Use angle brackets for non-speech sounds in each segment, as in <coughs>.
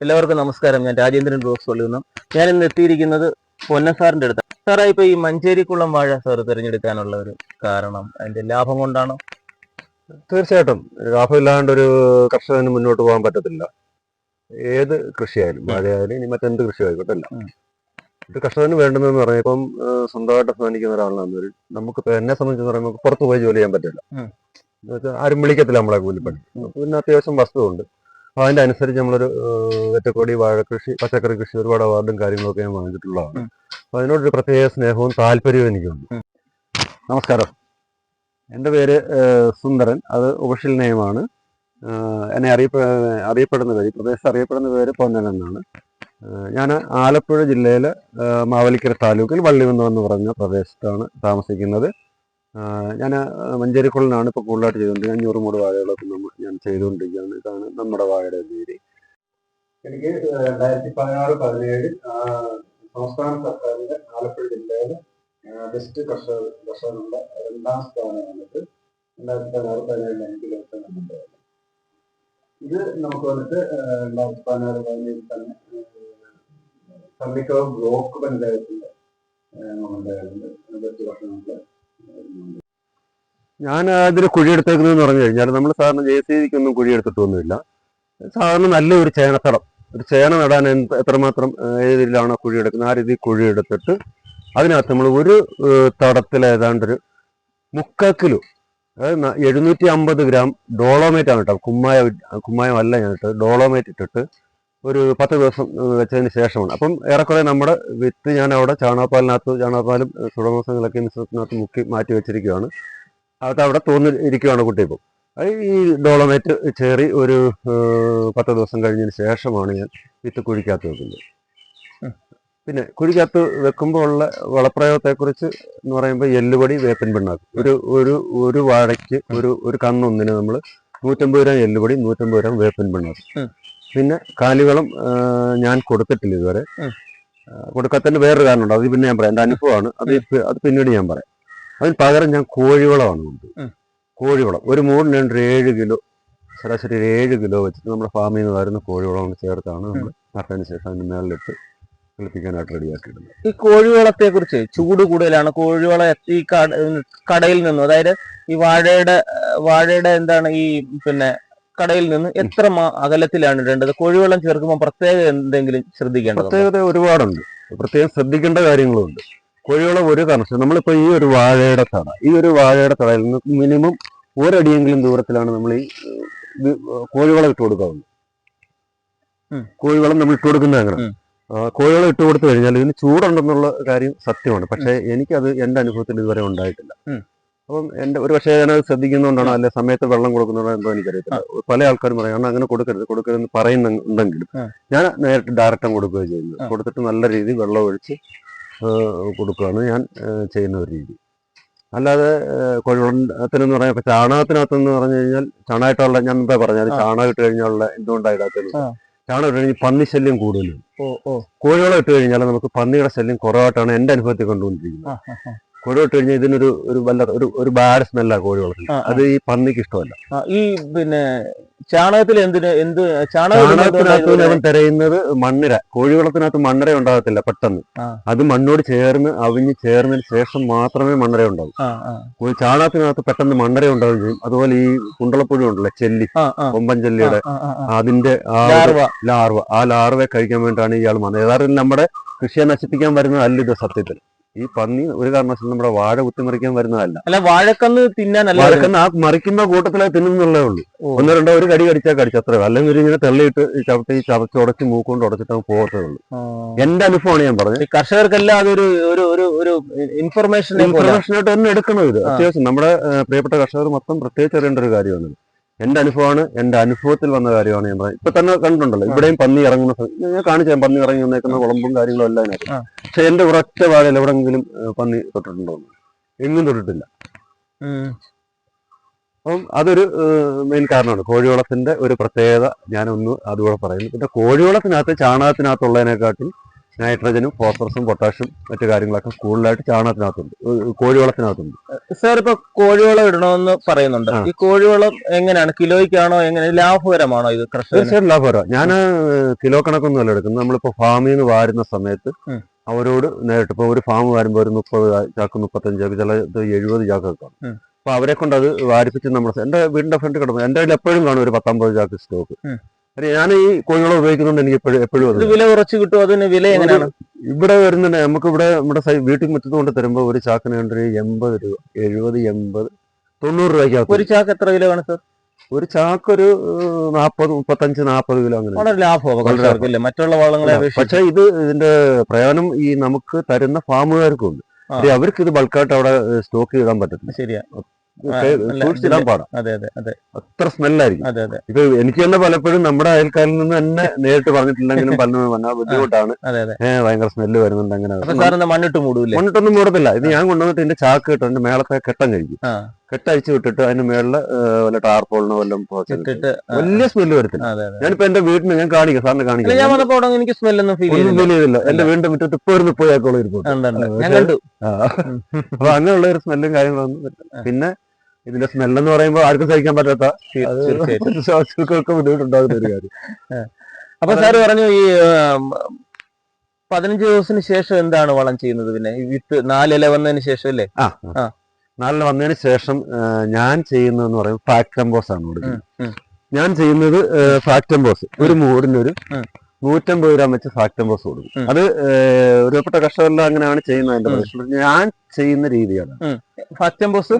എല്ലാവർക്കും നമസ്കാരം. ഞാൻ രാജേന്ദ്രൻ റോസ് പള്ളിയുന്നം ഞാൻ ഇന്ന് എത്തിയിരിക്കുന്നത് പൊന്നസാറിന്റെ അടുത്ത് സാറായി ഇപ്പൊ ഈ മഞ്ചേരിക്കുളം വാഴ സാർ തിരഞ്ഞെടുക്കാനുള്ള ഒരു കാരണം അതിന്റെ ലാഭം കൊണ്ടാണോ? തീർച്ചയായിട്ടും. ലാഭമില്ലാണ്ട് ഒരു കർഷകന് മുന്നോട്ട് പോകാൻ പറ്റത്തില്ല. ഏത് കൃഷിയായാലും വാഴയായാലും ഇനി മറ്റെന്ത് കൃഷി ആയിക്കോട്ടെ അല്ല ഉം. ഒരു കർഷകന് വേണ്ടെന്ന് പറഞ്ഞാൽ ഇപ്പം സ്വന്തമായിട്ട് അധ്വാനിക്കുന്ന ഒരാളാണ് നമുക്ക് എന്നെ സംബന്ധിച്ച് പറയുമ്പോൾ നമുക്ക് പുറത്ത് പോയി ജോലി ചെയ്യാൻ പറ്റില്ല. ആരും വിളിക്കത്തില്ല നമ്മളെ കൂലിപ്പണി. പിന്നെ അത്യാവശ്യം വസ്തുവുണ്ട്. അപ്പൊ അതിന്റെ അനുസരിച്ച് നമ്മളൊരു വെറ്റക്കൊടി വാഴ കൃഷി പച്ചക്കറി കൃഷി ഒരുപാട് അവാർഡും കാര്യങ്ങളൊക്കെ ഞാൻ വാങ്ങിച്ചിട്ടുള്ളതാണ്. അപ്പൊ അതിനോടൊരു പ്രത്യേക സ്നേഹവും താല്പര്യവും എനിക്കുണ്ട്. നമസ്കാരം. എന്റെ പേര് സുന്ദരൻ. അത് ഒഫീഷ്യൽ നെയിമാണ്. എന്നെ അറിയപ്പെ അറിയപ്പെടുന്ന പേര് പ്രദേശത്ത് അറിയപ്പെടുന്ന പേര് പൊന്നൻ എന്നാണ്. ഞാൻ ആലപ്പുഴ ജില്ലയിലെ മാവലിക്കര താലൂക്കിൽ വള്ളികുന്നം എന്ന് പറഞ്ഞ പ്രദേശത്താണ് താമസിക്കുന്നത്. ഞാൻ മഞ്ചേരിക്കുള്ളിലാണ് ഇപ്പോൾ കൂടുതലായിട്ട് ചെയ്തുകൊണ്ട് അഞ്ഞൂറ് മൂട് വാഴകളൊക്കെ നമ്മൾ ഞാൻ ചെയ്തുകൊണ്ടിരിക്കുകയാണ്. ഇതാണ് നമ്മുടെ വാഴയുടെ രീതി. എനിക്ക് രണ്ടായിരത്തി പതിനാറ് പതിനേഴ് സംസ്ഥാന സർക്കാരിന്റെ ആലപ്പുഴ ജില്ലയിലെ ബെസ്റ്റ് കർഷക കർഷകരുടെ രണ്ടാം സ്ഥാനമാണിത്. രണ്ടായിരത്തി പതിനാറ് പതിനേഴിൽ എനിക്ക് ലഭിച്ചിട്ടുണ്ട് ഇത് നമുക്ക് വന്നിട്ട് രണ്ടായിരത്തി പതിനാറ് പതിനേഴിൽ തന്നെ കമ്മിക്കോ ബ്ലോക്ക് പഞ്ചായത്തിന്റെ നമ്മുടെ ബെസ്റ്റ് കർഷകനുള്ള ഞാൻ അതിൽ കുഴിയെടുത്തേക്കുന്നതെന്ന് പറഞ്ഞു കഴിഞ്ഞാൽ നമ്മൾ സാറിന് ജെ സി ബിക്കൊന്നും കുഴിയെടുത്തിട്ടൊന്നുമില്ല സാധാരണ നല്ലൊരു ചേനത്തടം. ഒരു ചേന നടാൻ എത്രമാത്രം ഏത് കുഴിയെടുക്കുന്നത് ആ രീതിയിൽ കുഴിയെടുത്തിട്ട് അതിനകത്ത് നമ്മൾ ഒരു തടത്തിൽ ഏതാണ്ടൊരു മുക്കാൽ കിലോ അതായത് എഴുന്നൂറ്റി അമ്പത് ഗ്രാം ഡോളോമേറ്റ് ആണ് കേട്ടോ. കുമ്മായ കുമ്മായം അല്ല ഞാൻ ഇട്ടത്. ഡോളോമേറ്റ് ഇട്ടിട്ട് ഒരു പത്ത് ദിവസം വെച്ചതിന് ശേഷമാണ്. അപ്പം ഏറെക്കുറെ നമ്മുടെ വിത്ത് ഞാൻ അവിടെ ചാണകപ്പാലിനകത്ത് ചാണകപ്പാലും സുഡമോസങ്ങളൊക്കെ മിശ്രിതത്തിനകത്ത് മുക്കി മാറ്റി വെച്ചിരിക്കുകയാണ് അത് അവിടെ തോന്നി ഇരിക്കുകയാണ് കുട്ടി ഇപ്പം. ഈ ഡോളമേറ്റ് ചേറി ഒരു പത്ത് ദിവസം കഴിഞ്ഞതിന് ശേഷമാണ് ഞാൻ വിത്ത് കുഴിക്കകത്ത് വെക്കുന്നത്. പിന്നെ കുഴിക്കകത്ത് വെക്കുമ്പോൾ ഉള്ള വളപ്രയോഗത്തെക്കുറിച്ച് എന്ന് പറയുമ്പോൾ എല്ലുപൊടി വേപ്പൻ പിണ്ണാക്ക്. ഒരു ഒരു ഒരു വാഴയ്ക്ക് ഒരു ഒരു കന്നൊന്നിന് നമ്മൾ നൂറ്റമ്പത് ഗ്രാം എല്ലുപൊടി നൂറ്റമ്പത് ഗ്രാം വേപ്പൻ പിണ്ണാക്ക്. പിന്നെ കാലിവളം ഞാൻ കൊടുത്തിട്ടില്ല ഇതുവരെ. കൊടുക്കാത്തതിന് വേറൊരു കാരണമുണ്ട്. അത് പിന്നെ ഞാൻ പറയാം. എന്റെ അനുഭവമാണ്. അത് അത് പിന്നീട് ഞാൻ പറയാം. അതിന് പകരം ഞാൻ കോഴിവളമാണ് കൊണ്ട് കോഴിവളം. ഒരു മൂന്ന് രണ്ട് ഏഴ് കിലോ ശരാശരി ഒരു ഏഴ് കിലോ വെച്ചിട്ട് നമ്മുടെ ഫാമിൽ നിന്ന് വരുന്ന കോഴിവളം ചേർത്താണ് നമ്മൾ നട്ടതിന് ശേഷം അതിന് മേളിലിട്ട് കളിപ്പിക്കാനായിട്ട് റെഡിയാക്കിയിടുന്നത് ഈ കോഴിവളത്തെ കുറിച്ച് ചൂട് കൂടുതലാണ്. കോഴിവളം ഈ കടയിൽ നിന്നും അതായത് ഈ വാഴയുടെ വാഴയുടെ എന്താണ് ഈ പിന്നെ കടയിൽ നിന്ന് എത്ര അകലത്തിലാണ് ഇടേണ്ടത്? കോഴിവെള്ളം ചേർക്കുമ്പോൾ പ്രത്യേക എന്തെങ്കിലും ശ്രദ്ധിക്കേണ്ടത് പ്രത്യേകത ഒരുപാടുണ്ട്. പ്രത്യേകം ശ്രദ്ധിക്കേണ്ട കാര്യങ്ങളുണ്ട്. കോഴിവെള്ളം ഒരു കാരണം നമ്മളിപ്പോൾ ഈ ഒരു വാഴയുടെ തട ഈ ഒരു വാഴയുടെ തടയിൽ നിന്ന് മിനിമം ഒരടിയെങ്കിലും ദൂരത്തിലാണ് നമ്മൾ ഈ കോഴിവളം ഇട്ട് കൊടുക്കാവുന്നത്. കോഴിവളം നമ്മൾ ഇട്ട് കൊടുക്കുന്നത് അങ്ങനെ കോഴിവളം ഇട്ട് കൊടുത്തു കഴിഞ്ഞാൽ ഇതിന് ചൂടുണ്ടെന്നുള്ള കാര്യം സത്യമാണ്. പക്ഷേ എനിക്കത് എന്റെ അനുഭവത്തിൽ ഇതുവരെ ഉണ്ടായിട്ടില്ല. അപ്പം എന്റെ ഒരു പക്ഷേ ഞാനത് ശ്രദ്ധിക്കുന്നതുകൊണ്ടാണോ അല്ലെ സമയത്ത് വെള്ളം കൊടുക്കുന്നതാണോ എന്തോ എനിക്കറിയത്തില്ല. പല ആൾക്കാരും പറയും കാരണം അങ്ങനെ കൊടുക്കരുത് കൊടുക്കരുതെന്ന് പറയുന്നുണ്ടെങ്കിലും. ഞാൻ നേരിട്ട് ഡയറക്റ്റ് കൊടുക്കുകയാണ് ചെയ്യുന്നത്. കൊടുത്തിട്ട് നല്ല രീതിയിൽ വെള്ളം ഒഴിച്ച് കൊടുക്കുകയാണ് ഞാൻ ചെയ്യുന്ന ഒരു രീതി. അല്ലാതെ ഏഹ്, കോഴിവളത്തിനെന്ന് പറഞ്ഞാൽ ഇപ്പൊ ചാണകത്തിനകത്തെന്ന് പറഞ്ഞു കഴിഞ്ഞാൽ ചാണകമായിട്ടുള്ള ഞാൻ മുമ്പേ പറഞ്ഞാൽ. ചാണകം ഇട്ട് കഴിഞ്ഞാലുള്ള എന്തുകൊണ്ടാണ് ഇടാത്തത്. ചാണകം ഇട്ട് കഴിഞ്ഞാൽ പന്നി ശല്യം കൂടുതലും കോഴിവളം ഇട്ട് കഴിഞ്ഞാൽ നമുക്ക് പന്നിയുടെ ശല്യം കുറവായിട്ടാണ് എന്റെ അനുഭവത്തിൽ കണ്ടുകൊണ്ടിരിക്കുന്നത്. ആ. ഇട്ട് കഴിഞ്ഞാൽ ഇതിനൊരു ഒരു വല്ല ഒരു ഒരു ബാഡ് സ്മെല്ലാണ് കോഴി ആ. അത് ഈ പന്നിക്ക് ഇഷ്ടമല്ല. ഈ പിന്നെ ചാണകത്തിൽ എന്തിന് എന്ത് ചാണകത്തിനകത്ത് അവൻ തിരയുന്നത് മണ്ണിര. കോഴി വളർത്തിനകത്ത് മണ്ണിര ഉണ്ടാകത്തില്ല പെട്ടെന്ന്. അത് മണ്ണോട് ചേർന്ന് അവിഞ്ഞ് ചേർന്നതിന് ശേഷം മാത്രമേ മണ്ണിര ഉണ്ടാവൂ. ചാണകത്തിനകത്ത് പെട്ടെന്ന് മണ്ണര ഉണ്ടാവുകയും ചെയ്യും. അതുപോലെ ഈ കുണ്ടളപ്പുഴ ഉണ്ടല്ലോ ചെല്ലി കൊമ്പൻ ചെല്ലിയുടെ. അതിന്റെ ആ ലാർവ. ആ ലാർവയെ കഴിക്കാൻ വേണ്ടിയിട്ടാണ് ഇയാൾ വന്നത് യഥാർത്ഥത്തിൽ നമ്മുടെ കൃഷിയെ നശിപ്പിക്കാൻ വരുന്നതല്ല ഇത് സത്യത്തിൽ. ഈ പന്നി ഒരു കാരണവശാലും നമ്മുടെ വാഴ കുത്തിമറിക്കാൻ വരുന്നതല്ല. അല്ല വാഴക്കന്ന് തിന്നാനല്ല വാഴക്കന്ന് ആ മറിക്കുന്ന കൂട്ടത്തിലെ തിന്നുന്നുള്ളേ ഉള്ളൂ. ഒന്നോ രണ്ടോ ഒരു കടി കടിച്ചാൽ കടിച്ചു അത്രേ. അല്ലെങ്കിൽ ഒരു ഇങ്ങനെ തെള്ളിയിട്ട് ചവിട്ടി ചവച്ച് ഉടച്ച് മൂക്കൊണ്ട് ഉടച്ചിട്ട് പോകത്തേ ഉള്ളൂ. എന്റെ അനുഭവമാണ് ഞാൻ പറഞ്ഞത്. കർഷകർക്കെല്ലാം അതൊരു ഒരു ഒരു ഒരു ഇൻഫർമേഷൻ ഇൻഫർമേഷൻ ആയിട്ട് തന്നെ എടുക്കണം ഇത്. അത്യാവശ്യം നമ്മുടെ പ്രിയപ്പെട്ട കർഷകർ മൊത്തം പ്രത്യേകിച്ച് അറിയേണ്ട ഒരു കാര്യമാണ് എന്റെ അനുഭവമാണ് എന്റെ അനുഭവത്തിൽ വന്ന കാര്യമാണ് ഞാൻ പറയുന്നത് ഇപ്പൊ തന്നെ കണ്ടിട്ടുണ്ടല്ലോ ഇവിടെയും പന്നി ഇറങ്ങുന്ന ഞാൻ കാണിച്ചു പന്നി ഇറങ്ങി വന്നേക്കുന്ന കുളമ്പും കാര്യങ്ങളും എല്ലാം. പക്ഷെ എന്റെ ഉറച്ച വാഴയിൽ എവിടെങ്കിലും പന്നി തൊട്ടിട്ടുണ്ടോ? എങ്ങും തൊട്ടിട്ടില്ല. അപ്പം അതൊരു മെയിൻ കാരണമാണ് കോഴിവളത്തിന്റെ ഒരു പ്രത്യേകത ഞാനൊന്ന് അതുകൂടെ പറയുന്നു പിന്നെ കോഴിവളത്തിനകത്ത് ചാണകത്തിനകത്തുള്ളതിനെക്കാട്ടും നൈട്രജനും ഫോസ്ഫറസും പൊട്ടാഷ്യം മറ്റു കാര്യങ്ങളൊക്കെ കൂടുതലായിട്ട് ചാണകത്തിനകത്തുണ്ട്. കോഴിവളത്തിനകത്തുണ്ട്. സാർ ഇപ്പൊ കോഴിവളം ഇടണമെന്ന് പറയുന്നുണ്ട്. ഈ കോഴിവളം എങ്ങനെയാണ്? കിലോയ്ക്കാണോ എങ്ങനെ? ലാഭകരമാണോ ഇത് തീർച്ചയായിട്ടും ലാഭകരമാണ്. ഞാൻ കിലോ കണക്കൊന്നും അല്ല എടുക്കുന്നത്. നമ്മളിപ്പോ ഫാമിൽ നിന്ന് വാരുന്ന സമയത്ത് അവരോട് നേരിട്ട് ഇപ്പൊ ഒരു ഫാം വരുമ്പോൾ ഒരു മുപ്പത് ചാക്ക് മുപ്പത്തഞ്ച് ചാക്ക് ചില എഴുപത് ചാക്കൊക്കെ വെക്കാം അപ്പൊ അവരെ കൊണ്ട് അത് വാരിപ്പിച്ച് നമ്മുടെ എന്റെ വീടിന്റെ ഫ്രണ്ട് കിടന്നു എന്റെ കയ്യിൽ എപ്പോഴും കാണും ഒരു പത്തൊമ്പത് ചാക്ക് സ്റ്റോക്ക്. ഞാൻ ഈ കോഴികളെ ഉപയോഗിക്കുന്നുണ്ട് എനിക്ക് എപ്പോഴും എപ്പോഴും അത് വില കുറച്ച് കിട്ടും അതിന് വില എങ്ങനെയാണ്? ഇവിടെ വരുന്നുണ്ട്. നമുക്ക് ഇവിടെ നമ്മുടെ വീട്ടിൽ മുറ്റത്ത് കൊണ്ട് തരുമ്പോൾ ഒരു ചാക്കിന് വേണ്ടി ഒരു എൺപത് രൂപ എഴുപത് എൺപത് തൊണ്ണൂറ് രൂപയ്ക്ക് ഒരു ചാക്ക് എത്ര കിലോ ആണ് സാർ? ഒരു ചാക്ക് ഒരു നാൽപ്പത് മുപ്പത്തഞ്ച് നാൽപ്പത് കിലോ അങ്ങനെ. വളരെ ലാഭമാണ് മറ്റുള്ള വളങ്ങളെ പക്ഷേ ഇത് ഇതിന്റെ പ്രയോജനം ഈ നമുക്ക് തരുന്ന ഫാമുകാർക്കും ഉണ്ട്. അവർക്ക് ഇത് ബൾക്കായിട്ട് അവിടെ സ്റ്റോക്ക് ചെയ്യാൻ പറ്റത്തില്ല. ശരിയാ. സൂക്ഷിച്ചിടാൻ പാടാം. അതെ അതെ അതെ. അത്ര സ്മെല്ലായിരിക്കും. അതെ അതെ. ഇപ്പൊ എനിക്ക് തന്നെ പലപ്പോഴും നമ്മുടെ അയൽക്കാരിൽ നിന്ന് തന്നെ <laughs> നേരിട്ട് പറഞ്ഞിട്ടില്ലെങ്കിലും പലരും വന്നാൽ ബുദ്ധിമുട്ടാണ്. ഏഹ് ഭയങ്കര സ്മെല്ല് വരുന്നുണ്ട് അങ്ങനെ. മണ്ണിട്ട് മൂടില്ല? മണ്ണിട്ടൊന്നും മൂടത്തില്ല. ഇത് ഞാൻ കൊണ്ടുവന്നിട്ട് എന്റെ ചാക്ക് കിട്ടും എന്റെ മേളത്തെ കെട്ടം കഴിക്കും. കെട്ടഴിച്ചു വിട്ടിട്ട് അതിന് മേളിൽ വല്ല ടാർപോളിനോ വല്ലതും പോച്ചിട്ട് വലിയ സ്മെല്ല് വരത്തില്ല. ഞാനിപ്പോ എന്റെ വീട്ടിന് ഞാൻ കാണിക്കാം. സാറിന് കാണിക്കാം. ഞാൻ വന്നപ്പോ എനിക്ക് സ്മെല്ലൊന്നും ഒന്നും ഫീൽ ചെയ്തില്ല. എന്റെ വീടിന്റെ മുറ്റത്ത് ഇപ്പൊ കണ്ടു. ആ. അപ്പൊ അങ്ങനെയുള്ള ഒരു സ്മെല്ലും കാര്യങ്ങളൊന്നും. പിന്നെ ഇതിന്റെ സ്മെല്ലെന്ന് പറയുമ്പോൾ ആർക്കും സഹിക്കാൻ പറ്റാത്ത <laughs> ശ്വാസങ്ങൾക്കൊക്കെ ബുദ്ധിമുട്ടുണ്ടാകുന്ന ഒരു കാര്യം. അപ്പൊ സാറ് പറഞ്ഞു ഈ പതിനഞ്ച് ദിവസത്തിന് ശേഷം എന്താണ് വളം ചെയ്യുന്നത് പിന്നെ? വിത്ത് നാലില വന്നതിന് ശേഷം അല്ലേ? ആ. നാലിന് വന്നതിന് ശേഷം ഞാൻ ചെയ്യുന്നതെന്ന് പറയുമ്പോൾ ഫാക്ടംബോസ് ആണ് കൊടുക്കുന്നത്. ഞാൻ ചെയ്യുന്നത് ഒരു മൂടിന് ഒരു മൂടിനൊരു നൂറ്റമ്പത് ഗ്രാം വെച്ച് ഫാക്ടംബോസ് കൊടുക്കും. അത് ഒരുപെട്ട കർഷകരെല്ലാം അങ്ങനെയാണ് ചെയ്യുന്നത്. ഞാൻ ചെയ്യുന്ന രീതിയാണ്. ഫാക്ടംബോസ്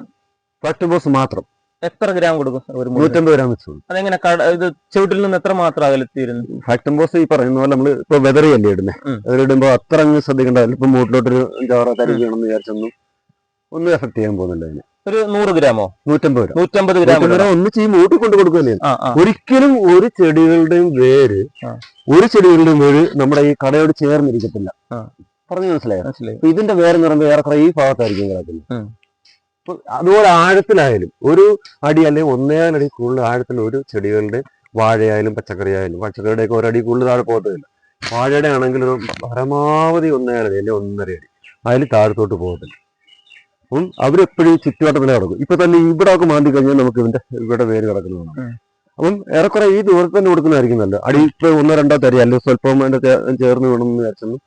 ഫാക്ടംബോസ് മാത്രം. എത്ര ഗ്രാം കൊടുക്കും? ഒരു മുറിന്? നൂറ്റമ്പത് ഗ്രാം വെച്ച് കൊടുക്കും അതെങ്ങനെ കട ഇത് ചുവട്ടിൽ നിന്ന് എത്ര മാത്രം അകലെത്തിയിരുന്നു? ഫാക്ടംബോസ് ഈ പറയുന്ന പോലെ നമ്മൾ ഇപ്പൊ വെതറിയല്ലേ ഇടുന്നത് ഉം. വെതറിടുമ്പോ അത്ര അങ്ങ് ശ്രദ്ധിക്കേണ്ട. ഇപ്പൊ മൂട്ടിലോട്ടൊരു ജാറ തരികയാണെന്ന് വിചാരിച്ചൊന്നും ഒന്നും എഫക്ട് ചെയ്യാൻ പോകുന്നില്ല അതിന്. ഒരു നൂറ് ഗ്രാമോ? നൂറ്റമ്പത് ഗ്രാം. നൂറ്റമ്പത് ഗ്രാം നൂറ്റമ്പത് ഗ്രാം ഒന്നിച്ച് ഈ മൂട്ടി കൊണ്ട് കൊടുക്കുകയല്ലേ ആ ആ. ഒരിക്കലും ഒരു ചെടികളുടെയും വേര് ആ. ഒരു ചെടികളുടെയും വേര് നമ്മുടെ ഈ കടയോട് ചേർന്നിരിക്കത്തില്ല. ആ. പറഞ്ഞു മനസ്സിലായോ? മനസ്സിലായി. അപ്പൊ ഇതിന്റെ എന്ന് പറയുമ്പോൾ ഏറെക്കുറെ ഈ ഭാഗത്തായിരിക്കും കിടക്കുന്നത്. ഉം. അതുപോലെ ആഴത്തിലായാലും ഒരു അടി അല്ലെങ്കിൽ ഒന്നേകാലടി കൂടുതൽ ആഴത്തിൽ ഒരു ചെടികളുടെ വാഴയായാലും പച്ചക്കറി ആയാലും പച്ചക്കറിയുടെ ഒക്കെ ഒരടി കൂടുതൽ താഴെ പോകത്തില്ല. വാഴയുടെ ആണെങ്കിൽ ഒരു പരമാവധി ഒന്നേകാലടി അല്ലെങ്കിൽ ഒന്നര അടി അതിൽ താഴത്തോട്ട് പോകത്തില്ല. അപ്പം അവരെപ്പോഴും ചുറ്റുവട്ടത്തിൽ കിടക്കും ഇപ്പൊ തന്നെ ഇവിടെ ഒക്കെ മാന്തി കഴിഞ്ഞാൽ നമുക്ക് ഇതിന്റെ ഇവിടെ വേര് കിടക്കുന്നതാണ്. അപ്പം ഏറെക്കുറെ ഈ ദൂരത്ത് തന്നെ കൊടുക്കുന്നതായിരിക്കും നല്ലത്. അടി ഇപ്പൊ ഒന്നോ രണ്ടോ തരി അല്ലെങ്കിൽ സ്വല്പം അതിന്റെ ചേർന്ന് വേണമെന്ന് വിചാരിച്ചൊന്നും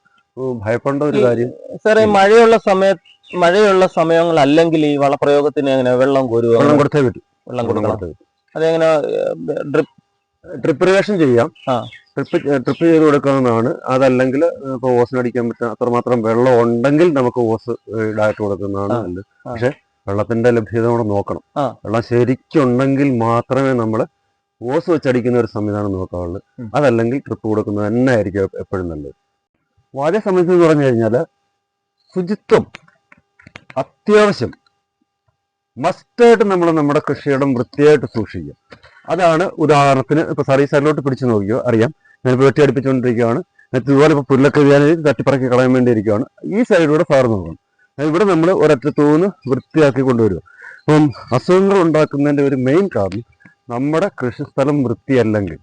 ഭയപ്പെടേണ്ട ഒരു കാര്യം സാറേ മഴയുള്ള സമയ മഴയുള്ള സമയങ്ങൾ അല്ലെങ്കിൽ ഈ വളപ്രയോഗത്തിന് എങ്ങനെ വെള്ളം കോരുക? വെള്ളം കൊടുത്തേ പറ്റും. വെള്ളം കൊടുക്കണം കൊടുത്തേ പറ്റും. അതെങ്ങനെ ഡ്രിപ്പ്? ട്രിപ്പ് ഇറിഗേഷൻ ചെയ്യാം. ട്രിപ്പ് ട്രിപ്പ് ചെയ്ത് കൊടുക്കാവുന്നതാണ് അതല്ലെങ്കിൽ ഇപ്പോൾ ഓസിനടിക്കാൻ പറ്റുന്ന അത്രമാത്രം വെള്ളം ഉണ്ടെങ്കിൽ നമുക്ക് ഓസ് ഇടായിട്ട് കൊടുക്കുന്നതാണ് നല്ലത്. പക്ഷെ വെള്ളത്തിന്റെ ലഭ്യത കൂടെ നോക്കണം. വെള്ളം ശരിക്കുണ്ടെങ്കിൽ മാത്രമേ നമ്മൾ ഓസ് വെച്ചടിക്കുന്ന ഒരു സംവിധാനം നോക്കാവുള്ളൂ. അതല്ലെങ്കിൽ ട്രിപ്പ് കൊടുക്കുന്നത് തന്നെ ആയിരിക്കും എപ്പോഴും നല്ലത്. വാചക സംബന്ധിച്ച് പറഞ്ഞു കഴിഞ്ഞാൽ ശുചിത്വം. അത്യാവശ്യം. മസ്റ്റായിട്ട് നമ്മൾ നമ്മുടെ കൃഷിയിടം വൃത്തിയായിട്ട് സൂക്ഷിക്കുക അതാണ് ഉദാഹരണത്തിന് ഇപ്പൊ സാർ സൈഡിലോട്ട് പിടിച്ചു നോക്കിയോ അറിയാം. ഞാൻ വെട്ടി അടുപ്പിച്ചുകൊണ്ടിരിക്കുകയാണ് എന്നിട്ട് ഇതുപോലെ ഇപ്പൊ പുല്ലൊക്കെ ഞാൻ തട്ടിപ്പറക്കി കളയാൻ വേണ്ടി ഇരിക്കുകയാണ് ഈ സൈഡിലൂടെ സാർ നോക്കണം. ഇവിടെ നമ്മൾ ഒരൊറ്റ തൂന്ന് വൃത്തിയാക്കി കൊണ്ടുവരിക അപ്പം അസുഖങ്ങൾ ഉണ്ടാക്കുന്നതിന്റെ ഒരു മെയിൻ കാരണം നമ്മുടെ കൃഷിസ്ഥലം വൃത്തിയല്ലെങ്കിൽ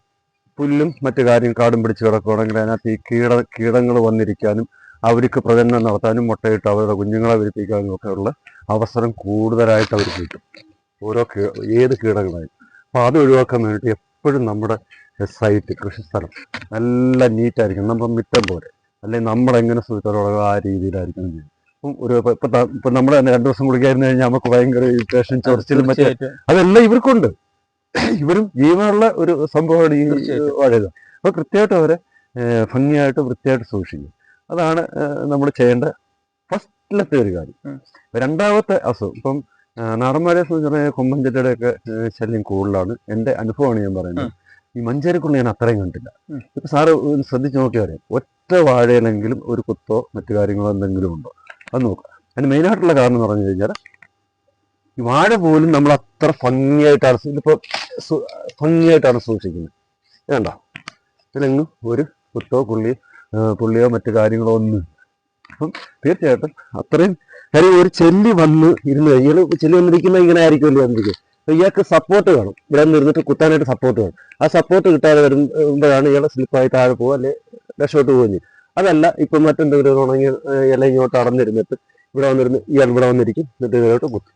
പുല്ലും മറ്റു കാര്യം കാടും പിടിച്ച് കിടക്കുകയാണെങ്കിൽ അതിനകത്ത് ഈ കീട കീടങ്ങൾ വന്നിരിക്കാനും അവർക്ക് പ്രജനനം നടത്താനും മുട്ടയിട്ട് അവരുടെ കുഞ്ഞുങ്ങളെ വിരിപ്പിക്കാനും ഒക്കെയുള്ള അവസരം കൂടുതലായിട്ട് അവർക്ക് കിട്ടും. ഓരോ ഏത് കീടങ്ങളായും അപ്പോൾ അത് ഒഴിവാക്കാൻ വേണ്ടിയിട്ട് എപ്പോഴും നമ്മുടെ സൈറ്റ് കൃഷിസ്ഥലം നല്ല നീറ്റായിരിക്കും നമ്മൾ മിറ്റം പോലെ. അല്ലെങ്കിൽ നമ്മളെങ്ങനെ സുഖത്തോടെ ആ രീതിയിലായിരിക്കണം ചെയ്യുന്നത്. ഇപ്പം ഒരു ഇപ്പം ഇപ്പം നമ്മൾ തന്നെ രണ്ടു ദിവസം കുടിക്കാതിരുന്ന് കഴിഞ്ഞാൽ നമുക്ക് ഭയങ്കര ഇറിറ്റേഷൻ ചൊറിച്ചിലും മറ്റേ അതെല്ലാം ഇവർക്കുണ്ട്. ഇവരും ജീവനുള്ള ഒരു സംഭവമാണ് ഈ വാഴ. അപ്പോൾ കൃത്യമായിട്ട് അവരെ ഭംഗിയായിട്ട് വൃത്തിയായിട്ട് സൂക്ഷിക്കും. അതാണ് നമ്മൾ ചെയ്യേണ്ട ഫസ്റ്റിലത്തെ ഒരു കാര്യം. രണ്ടാമത്തെ അസുഖം ഇപ്പം നാടന്മാരെ സംബന്ധിച്ച കൊമ്പൻചെറ്റയുടെ ഒക്കെ ശല്യം കൂടുതലാണ്. എന്റെ അനുഭവമാണ് ഞാൻ പറയുന്നത്. ഈ മഞ്ചേരിക്കുള്ള ഞാൻ അത്രയും കണ്ടില്ല. ഇപ്പൊ സാറ് ശ്രദ്ധിച്ച് നോക്കിയാൽ അറിയാം. ഒറ്റ വാഴയിലെങ്കിലും ഒരു കുത്തോ മറ്റു കാര്യങ്ങളോ എന്തെങ്കിലും ഉണ്ടോ? അത് നോക്കുക. അതിന് മെയിനായിട്ടുള്ള കാരണം എന്ന് പറഞ്ഞു കഴിഞ്ഞാൽ ഈ വാഴ പോലും നമ്മൾ അത്ര ഭംഗിയായിട്ടാണ് ഇതിപ്പോൾ ഭംഗിയായിട്ടാണ് സൂക്ഷിക്കുന്നത്. വേണ്ട ഇതിലെങ്ങും ഒരു കുത്തോ പുള്ളി ആ, പുള്ളിയോ മറ്റു കാര്യങ്ങളോ ഒന്നും. അപ്പം തീർച്ചയായിട്ടും അത്രയും കാര്യം ഒരു ചെല്ലി വന്ന് ഇരുന്ന് ഇയാൾ ചെല്ലി വന്നിരിക്കുന്ന ഇങ്ങനെ ആയിരിക്കുമല്ലോ അല്ലേ അപ്പൊ ഇയാൾക്ക് സപ്പോർട്ട് വേണം. ഇവിടെ നിന്ന് ഇരുന്നിട്ട് കുത്താനായിട്ട് സപ്പോർട്ട് വേണം. ആ സപ്പോർട്ട് കിട്ടാതെ വരുമ്പോഴാണ് ഇയാൾ സ്ലിപ്പായി താഴെ പോകുക അല്ലെ രക്ഷോട്ട് പോകുന്നത് ചെയ്യും. അതല്ല ഇപ്പം മറ്റെന്തെങ്കിലും ഉണങ്ങിയ ഏഹ്, ഇല ഇങ്ങോട്ട് അടഞ്ഞിരുന്നിട്ട് ഇവിടെ വന്നിരുന്ന് ഇയാൾ ഇവിടെ വന്നിരിക്കും. എന്നിട്ട് ഇതിലോട്ട് കുത്തും.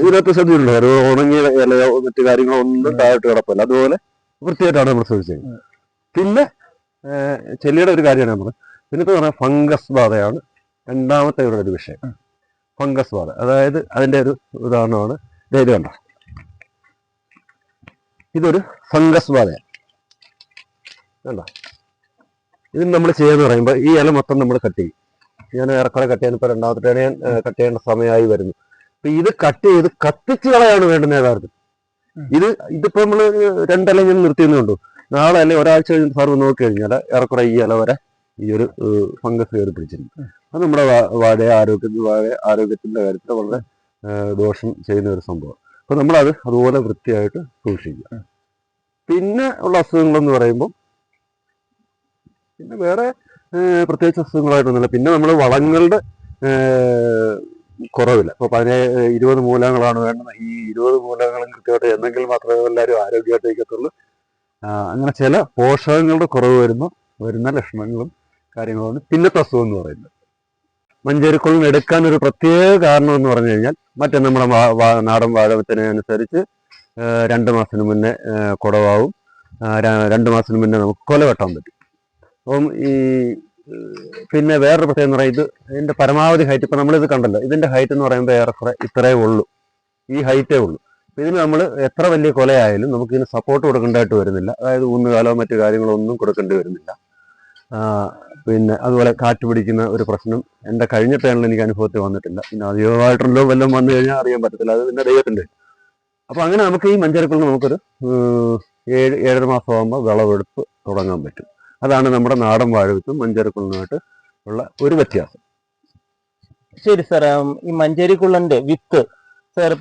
ഇതിനകത്ത് ശ്രദ്ധയുണ്ടോ ഒരു ഉണങ്ങിയ ഇലയോ മറ്റു കാര്യങ്ങളോ ഒന്നും താഴോട്ട് കിടപ്പില്ല. അതുപോലെ വൃത്തിയായിട്ടാണ് നമ്മൾ ശ്രദ്ധിച്ചത് പിന്നെ ചെല്ലിയുടെ ഒരു കാര്യമാണ് നമ്മൾ പിന്നത്തെ പറഞ്ഞാൽ ഫംഗസ് ബാധയാണ് രണ്ടാമത്തെ ഇവിടെ ഒരു വിഷയം. ഫംഗസ് ബാധ. അതായത് അതിന്റെ ഒരു ഉദാഹരണമാണ് ഇത് കണ്ടോ? ഇതൊരു ഫംഗസ് ബാധയാണ്. കണ്ടോ? ഇത് നമ്മൾ ചെയ്യാന്ന് പറയുമ്പോൾ ഈ ഇല മൊത്തം നമ്മൾ കട്ട് ചെയ്യും. ഞാൻ ഏറെക്കുറെ കട്ട് ചെയ്യാൻ ഇപ്പോൾ രണ്ടാമത്തെ ഞാൻ കട്ട് ചെയ്യേണ്ട സമയമായി വരുന്നു. അപ്പം ഇത് കട്ട് ചെയ്ത് കത്തിച്ച് കളയാണ് വേണ്ടുന്ന യഥാർത്ഥം ഇത് ഇതിപ്പോൾ നമ്മൾ രണ്ടില ഞാൻ നിർത്തിയെന്നുണ്ടോ നാളെ അല്ലെങ്കിൽ ഒരാഴ്ച കഴിഞ്ഞ് സാർ നോക്കി കഴിഞ്ഞാൽ ഏറെക്കുറെ ഈ ഇല വരെ ഈ ഒരു ഫംഗസ് കയറി പിടിച്ചിട്ടുണ്ട് അത് നമ്മുടെ വാഴയെ ആരോഗ്യത്തിന് വാഴ ആരോഗ്യത്തിന്റെ കാര്യത്തിൽ വളരെ ദോഷം ചെയ്യുന്ന ഒരു സംഭവം. അപ്പൊ നമ്മളത് അതുപോലെ വൃത്തിയായിട്ട് സൂക്ഷിക്കുക. പിന്നെ ഉള്ള അസുഖങ്ങളെന്ന് പറയുമ്പോൾ പിന്നെ വേറെ പ്രത്യേകിച്ച് അസുഖങ്ങളായിട്ടൊന്നുമില്ല പിന്നെ നമ്മൾ വളങ്ങളുടെ കുറവില്ല. ഇപ്പൊ പതിനേഴ് ഇരുപത് മൂലങ്ങളാണ് വേണ്ടത്. ഈ ഇരുപത് മൂലങ്ങളും കൃത്യമായിട്ട് എന്നെങ്കിൽ മാത്രമേ എല്ലാവരും ആരോഗ്യമായിട്ട് ഇരിക്കത്തുള്ളൂ. ആ, അങ്ങനെ ചില പോഷകങ്ങളുടെ കുറവ് വരുന്ന വരുന്ന ലക്ഷണങ്ങളും കാര്യങ്ങളുമാണ്. പിന്നത്തെ അസുഖം എന്ന് പറയുന്നത്. മഞ്ചേരിക്കുള്ളിൽ എടുക്കാൻ ഒരു പ്രത്യേക കാരണം എന്ന് പറഞ്ഞു കഴിഞ്ഞാൽ മറ്റേ നമ്മുടെ നാടൻ വാഴവത്തിനെ അനുസരിച്ച് രണ്ട് മാസത്തിന് മുന്നേ കുടവാവും. രണ്ട് മാസത്തിന് മുന്നേ നമുക്ക് കൊല വെട്ടാൻ പറ്റും. അപ്പം ഈ പിന്നെ വേറൊരു പ്രത്യേകം എന്ന് പറയുന്നത് ഇത് ഇതിന്റെ പരമാവധി ഹൈറ്റ് ഇപ്പം നമ്മളിത് കണ്ടല്ലോ. ഇതിന്റെ ഹൈറ്റ് എന്ന് പറയുമ്പോൾ ഏറെക്കുറെ ഇത്രയേ ഉള്ളൂ. ഈ ഹൈറ്റേ ഉള്ളൂ. ഇതിന് നമ്മൾ എത്ര വലിയ കൊലയായാലും നമുക്ക് ഇതിന് സപ്പോർട്ട് കൊടുക്കേണ്ടതായിട്ട് വരുന്നില്ല. അതായത് ഊന്നുകാലോ മറ്റു കാര്യങ്ങളോ ഒന്നും കൊടുക്കേണ്ടി വരുന്നില്ല. പിന്നെ അതുപോലെ കാറ്റ് പിടിക്കുന്ന ഒരു പ്രശ്നം. എന്റെ കഴിഞ്ഞ ടേണിൽ എനിക്ക് അനുഭവത്തിൽ വന്നിട്ടില്ല. പിന്നെ അധികമായിട്ടുള്ളോ വല്ലതും വന്നു കഴിഞ്ഞാൽ അറിയാൻ പറ്റത്തില്ല. അത് പിന്നെ ദൈവത്തിന്റെ. അപ്പോൾ അങ്ങനെ നമുക്ക് ഈ മഞ്ചരക്കുള്ള നമുക്കൊരു ഏഴ് ഏഴര മാസം ആകുമ്പോൾ വിളവെടുപ്പ് തുടങ്ങാൻ പറ്റും. അതാണ് നമ്മുടെ നാടൻ വാഴവിത്തും മഞ്ചരക്കുള്ളുമായിട്ട് ഉള്ള ഒരു വ്യത്യാസം. ശരി സാർ ഈ മഞ്ചേരിക്കുള്ളന്റെ വിത്ത് സാർ